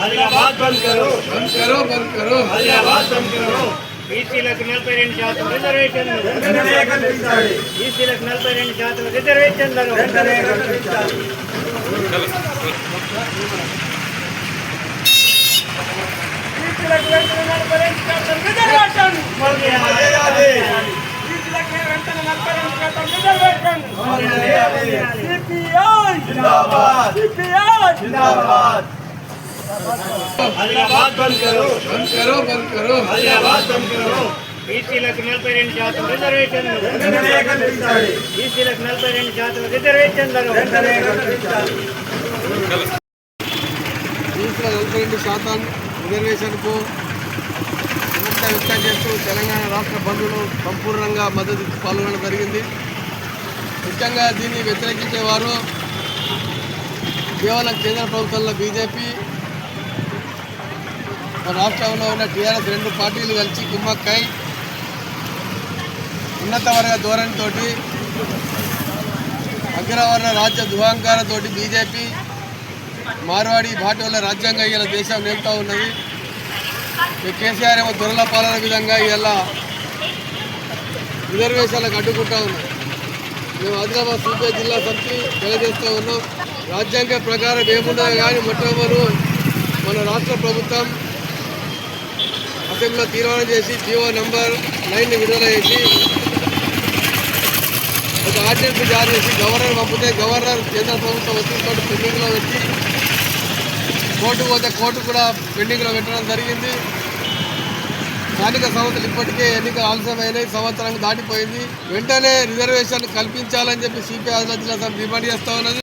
ఆదిలాబాద్ బంద్ కరో బంద్ కరో బంద్ కరో ఆదిలాబాద్ బంద్ కరో బీసీలకు నలభై రెండు శాతం రిజర్వేషన్లు బీసీలకు నలభై రెండు శాతం రిజర్వేషన్లను జిందాబాద్. జిందాబాద్. బీసీలకు నలభై రెండు శాతం రిజర్వేషన్లు బీసీలకు నలభై రెండు శాతం రిజర్వేషన్లను బీసీల నలభై రెండు శాతం రిజర్వేషన్కు విముక్త వ్యక్తం చేస్తూ తెలంగాణ రాష్ట్ర బంధువులు సంపూర్ణంగా మద్దతు పాల్గొనడం జరిగింది. ముఖ్యంగా దీన్ని వ్యతిరేకించేవారు కేవలం కేంద్ర ప్రభుత్వంలో బీజేపీ మన రాష్ట్రంలో ఉన్న టీఆర్ఎస్ రెండు పార్టీలు కలిసి కుమ్మక్కై ఉన్నతవర్గ ధోరణితో అగ్రవర్ణ రాజ్య దుహంకారంతో బీజేపీ మార్వాడి భాటోల రాజ్యాంగం ఇలా దేశం నేపుతా ఉన్నది. కేసీఆర్ ఏమో దొరల పాలన విధంగా ఇలా రిజర్వేషన్లకు అడ్డుకుంటా ఉన్నాం మేము ఆదిలాబాద్ సూపే జిల్లా సమితి తెలియజేస్తూ ఉన్నాం. రాజ్యాంగ ప్రకారం ఏమున్నదో కానీ మొట్టమొదలు మన రాష్ట్ర ప్రభుత్వం అసెంబ్లీలో తీర్మానం చేసి జీవో నెంబర్ నైన్ని విడుదల చేసి ఒక ఆర్డినెన్స్ జారీ చేసి గవర్నర్ పంపితే గవర్నర్ కేంద్ర ప్రభుత్వం ఒత్తిడితో పెండింగ్లో పెట్టి కోర్టు పోతే కోర్టు కూడా పెండింగ్లో పెట్టడం జరిగింది. స్థానిక సంస్థలు ఇప్పటికే ఎన్నికలు ఆలస్యమైనవి సంవత్సరానికి దాటిపోయింది. వెంటనే రిజర్వేషన్ కల్పించాలని చెప్పి సిపిఐ జిల్లా సభ డిమాండ్ చేస్తా ఉన్నది.